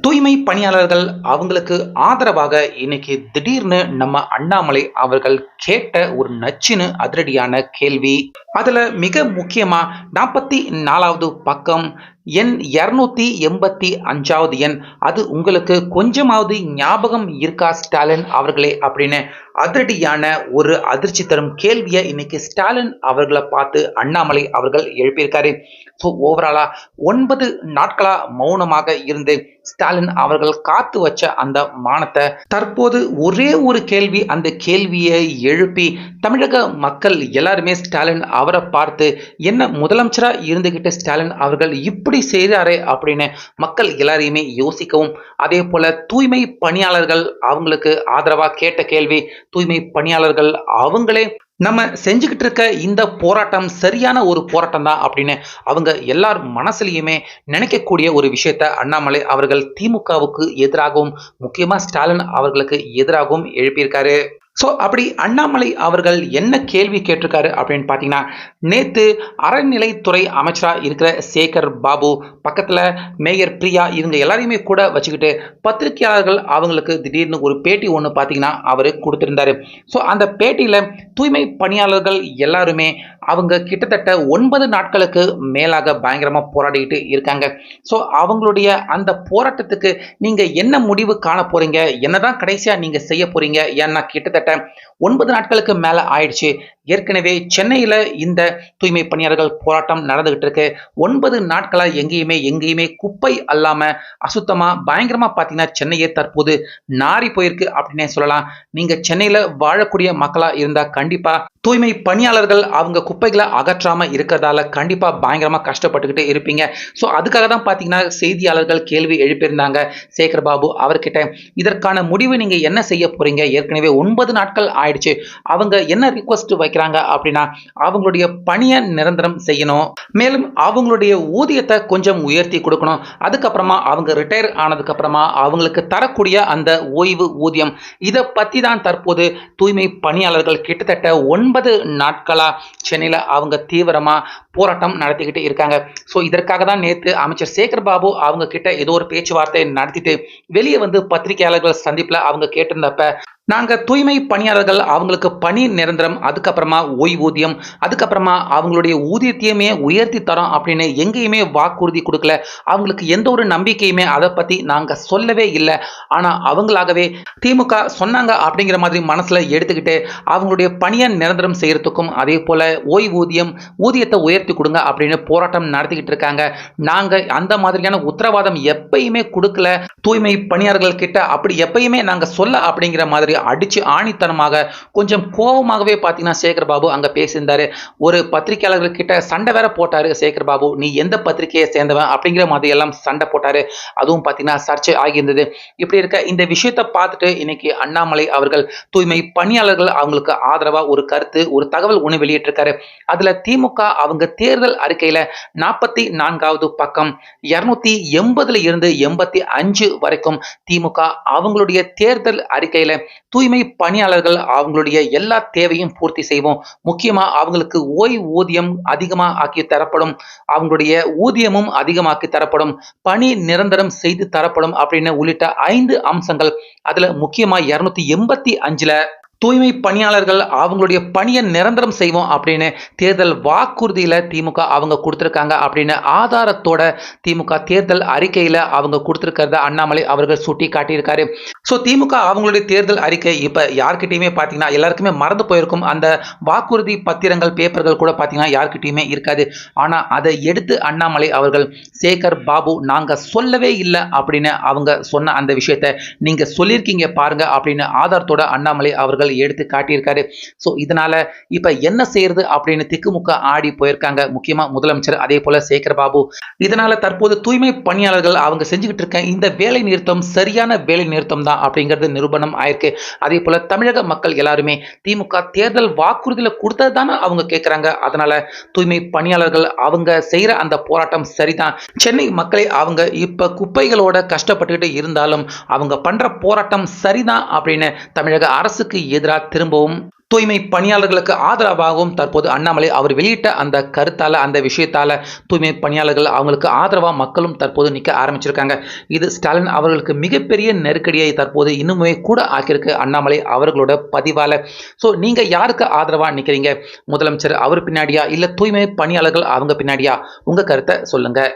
தூய்மை பணியாளர்கள் அவங்களுக்கு ஆதரவாக இன்னைக்கு திடீர்னு நம்ம அண்ணாமலை அவர்கள் கேட்ட ஒரு நச்சுன்னு அதிரடியான கேள்வி. அதுல மிக முக்கியமா நாற்பத்தி நாலாவது பக்கம் எண் இரநூத்தி எண்பத்தி அஞ்சாவது எண். அது உங்களுக்கு கொஞ்சமாவது ஞாபகம் இருக்கா ஸ்டாலின் அவர்களே அப்படின்னு. அதிரடியான ஒரு அதிர்ச்சி தரும் கேள்வியை இன்னைக்கு ஸ்டாலின் அவர்களை பார்த்து அண்ணாமலை அவர்கள் எழுப்பியிருக்காரு. ஸோ ஓவராலா ஒன்பது நாட்களா மௌனமாக இருந்து ஸ்டாலின் அவர்கள் காத்து வச்ச அந்த மானத்தை தற்போது ஒரே ஒரு கேள்வி அந்த கேள்வியை எழுப்பி தமிழக மக்கள் எல்லாருமே ஸ்டாலின் அவரை பார்த்து என்ன முதலமைச்சராக இருந்துகிட்ட ஸ்டாலின் அவர்கள் இப்படி செய்கிறாரே அப்படின்னு மக்கள் எல்லாரையுமே யோசிக்கவும். அதே போல தூய்மை பணியாளர்கள் அவங்களுக்கு ஆதரவா கேட்ட கேள்வி தூய்மை பணியாளர்கள் அவங்களே நம்ம செஞ்சுக்கிட்டு இருக்க இந்த போராட்டம் சரியான ஒரு போராட்டம் தான் அப்படின்னு அவங்க எல்லார் மனசுலையுமே நினைக்கக்கூடிய ஒரு விஷயத்த அண்ணாமலை அவர்கள் திமுகவுக்கு எதிராகவும் முக்கியமா ஸ்டாலின் அவர்களுக்கு எதிராகவும் எழுப்பியிருக்காரு. ஸோ அப்படி அண்ணாமலை அவர்கள் என்ன கேள்வி கேட்டிருக்காரு அப்படின்னு பார்த்தீங்கன்னா நேற்று அறநிலைத்துறை அமைச்சராக இருக்கிற சேகர் பாபு பக்கத்தில் மேயர் பிரியா இவங்க எல்லாரையுமே கூட வச்சுக்கிட்டு பத்திரிகையாளர்கள் அவங்களுக்கு திடீர்னு ஒரு பேட்டி ஒன்று பார்த்தீங்கன்னா அவர் கொடுத்துருந்தாரு. ஸோ அந்த பேட்டியில் தூய்மை பணியாளர்கள் எல்லாருமே அவங்க கிட்டத்தட்ட ஒன்பது நாட்களுக்கு மேலாக பயங்கரமாக போராடிக்கிட்டு இருக்காங்க. ஸோ அவங்களுடைய அந்த போராட்டத்துக்கு நீங்கள் என்ன முடிவு காண என்ன என்னதான் கடைசியாக நீங்கள் செய்ய போகிறீங்க ஏன்னா கிட்டத்தட்ட ஒன்பது நாட்களுக்கு மேல ஆயிடுச்சு. ஏற்கனவே சென்னையில் இந்த தூய்மை பணியாளர்கள் போராட்டம் நடந்துகிட்டு இருக்கு ஒன்பது நாட்களாக எங்கேயுமே எங்கேயுமே குப்பை அல்லாம அசுத்தமா பயங்கரமா பார்த்தீங்கன்னா சென்னையே தற்போது நாரி போயிருக்கு அப்படின்னே சொல்லலாம். நீங்க சென்னையில வாழக்கூடிய மக்களாக இருந்தால் கண்டிப்பா தூய்மை பணியாளர்கள் அவங்க குப்பைகளை அகற்றாம இருக்கிறதால கண்டிப்பா பயங்கரமா கஷ்டப்பட்டுக்கிட்டு இருப்பீங்க. ஸோ அதுக்காக தான் பார்த்தீங்கன்னா செய்தியாளர்கள் கேள்வி எழுப்பியிருந்தாங்க சேகர் பாபு அவர்கிட்ட. இதற்கான முடிவு நீங்கள் என்ன செய்ய போறீங்க? ஏற்கனவே ஒன்பது நாட்கள் ஆயிடுச்சு. அவங்க என்ன ரிக்வஸ்ட் வைக்கிறாங்க அப்படின்னா அவங்களுடைய பணியை நிரந்தரம் செய்யணும். மேலும் அவங்களுடைய ஊதியத்தை கொஞ்சம் உயர்த்தி கொடுக்கணும். அதுக்கப்புறமா அவங்க ரிட்டையர் ஆனதுக்கப்புறமா அவங்களுக்கு தரக்கூடிய அந்த ஓய்வு ஊதியம் இதை பத்தி தான் தற்போது தூய்மை பணியாளர்கள் கிட்டத்தட்ட ஒன்பது நாட்களா சென்னையில் அவங்க தீவிரமா போராட்டம் நடத்திக்கிட்டு இருக்காங்க. ஸோ இதற்காக தான் நேற்று அமைச்சர் சேகர் பாபு அவங்க கிட்ட ஏதோ ஒரு பேச்சுவார்த்தை நடத்திட்டு வெளியே வந்து பத்திரிகையாளர்கள் சந்திப்பில் அவங்க கேட்டிருந்தப்ப நாங்கள் தூய்மை பணியாளர்கள் அவங்களுக்கு பணி நிரந்தரம் அதுக்கப்புறமா ஓய்வூதியம் அதுக்கப்புறமா அவங்களுடைய ஊதியத்தையுமே உயர்த்தி தரோம் அப்படின்னு எங்கேயுமே வாக்குறுதி கொடுக்கல. அவங்களுக்கு எந்த ஒரு நம்பிக்கையுமே அதை பற்றி நாங்கள் சொல்லவே இல்லை. ஆனால் அவங்களாகவே திமுக சொன்னாங்க அப்படிங்கிற மாதிரி மனசில் எடுத்துக்கிட்டு அவங்களுடைய பணியை நிரந்தரம் செய்கிறதுக்கும் அதே போல் ஓய்வூதியம் ஊதியத்தை உயர்த்தி கொடுங்க அப்படின்னு போராட்டம் நடத்திக்கிட்டு இருக்காங்க. நாங்கள் அந்த மாதிரியான உத்தரவாதம் எப்பயுமே கொடுக்கல. தூய்மை பணியாளர்கள் கிட்ட அப்படி எப்பயுமே நாங்கள் சொல்ல அப்படிங்கிற மாதிரி அடிச்சு ஆணித்தனமாக கொஞ்சம் கோபமாகவே பார்த்தீங்கன்னா சேகர் பாபு அங்கே பேசியிருந்தாரு. ஒரு பத்திரிகையாளர்கிட்ட சண்டை வேற போட்டாரு சேகர் பாபு நீ எந்த பத்திரிகையை சேர்ந்தவன்? அப்படிங்கிற மாதிரி எல்லாம் சண்டை போட்டாரு. அதுவும் பார்த்தீங்கன்னா சர்ச்சை ஆகியிருந்தது. இப்படி இருக்க இந்த விஷயத்தை பார்த்துட்டு இன்னைக்கு அண்ணாமலை அவர்கள் தூய்மை பணியாளர்கள் அவங்களுக்கு ஆதரவா ஒரு கருத்து ஒரு தகவல் ஒன்று வெளியிட்டிருக்காரு. அதுல திமுக அவங்க தேர்தல் அறிக்கையில நாற்பத்தி நான்காவது பக்கம் இருநூத்தி எண்பதுல இருந்து எண்பத்தி அஞ்சு வரைக்கும் திமுக அவங்களுடைய தேர்தல் அறிக்கையில தூய்மை பணியாளர்கள் அவங்களுடைய எல்லா தேவையும் பூர்த்தி செய்வோம். முக்கியமா அவங்களுக்கு ஓய்வூதியம் அதிகமா ஆக்கி தரப்படும். அவங்களுடைய ஊதியமும் அதிகமாக்கி தரப்படும். பணி நிரந்தரம் செய்து தரப்படும் அப்படின்னு உள்ளிட்ட ஐந்து அம்சங்கள். அதுல முக்கியமா இருநூத்தி எண்பத்தி அஞ்சுல தூய்மை பணியாளர்கள் அவங்களுடைய பணியை நிரந்தரம் செய்வோம் அப்படின்னு தேர்தல் வாக்குறுதியில திமுக அவங்க கொடுத்துருக்காங்க அப்படின்னு ஆதாரத்தோட திமுக தேர்தல் அறிக்கையில அவங்க கொடுத்துருக்கிறத அண்ணாமலை அவர்கள் சுட்டி காட்டியிருக்காரு ஸோ திமுக அவங்களுடைய தேர்தல் அறிக்கை இப்போ யார்கிட்டயுமே பார்த்தீங்கன்னா எல்லாருக்குமே மறந்து போயிருக்கும். அந்த வாக்குறுதி பத்திரங்கள் பேப்பர்கள் கூட பார்த்தீங்கன்னா யார்கிட்டயுமே இருக்காது. ஆனால் அதை எடுத்து அண்ணாமலை அவர்கள் சேகர் பாபு நாங்கள் சொல்லவே இல்லை அப்படின்னு அவங்க சொன்ன அந்த விஷயத்த நீங்கள் சொல்லியிருக்கீங்க பாருங்க அப்படின்னு ஆதாரத்தோட அண்ணாமலை அவர்கள் எடுத்து காட்டியிருக்காரு. ஸோ இதனால் இப்போ என்ன செய்யறது அப்படின்னு திக்குமுக்க ஆடி போயிருக்காங்க. முக்கியமாக முதலமைச்சர் அதே போல் சேகர் பாபு. இதனால் தற்போது தூய்மை பணியாளர்கள் அவங்க செஞ்சுக்கிட்டு இருக்க இந்த வேலை நிறுத்தம் சரியான வேலை நிறுத்தம் தான். அப்படிங்கிறது நிரூபணம் ஆயிருக்கு. அதே போல தமிழக மக்கள் எல்லாருமே திமுக தேர்தல் வாக்குறுதியில் கொடுத்தது தானே அவங்க கேட்குறாங்க அதனால தூய்மை பணியாளர்கள் அவங்க செய்யற அந்த போராட்டம் சரிதான். சென்னை மக்களை அவங்க இப்ப குப்பைகளோட கஷ்டப்பட்டுக்கிட்டு இருந்தாலும் அவங்க பண்ற போராட்டம் சரிதான் அப்படின்னு தமிழக அரசுக்கு எதிராக திரும்பவும் தூய்மை பணியாளர்களுக்கு ஆதரவாகவும் தற்போது அண்ணாமலை அவர் வெளியிட்ட அந்த கருத்தால அந்த விஷயத்தால தூய்மை பணியாளர்கள் அவங்களுக்கு ஆதரவாக மக்களும் தற்போது நிற்க ஆரம்பிச்சிருக்காங்க. இது ஸ்டாலின் அவர்களுக்கு மிகப்பெரிய நெருக்கடியை தற்போது இன்னுமே கூட ஆக்கியிருக்கு அண்ணாமலை அவர்களோட பதிவால. ஸோ நீங்க யாருக்கு ஆதரவாக நிற்கிறீங்க முதலமைச்சர் அவர் பின்னாடியா? இல்லை தூய்மை பணியாளர்கள் அவங்க பின்னாடியா? உங்க கருத்தை சொல்லுங்கள்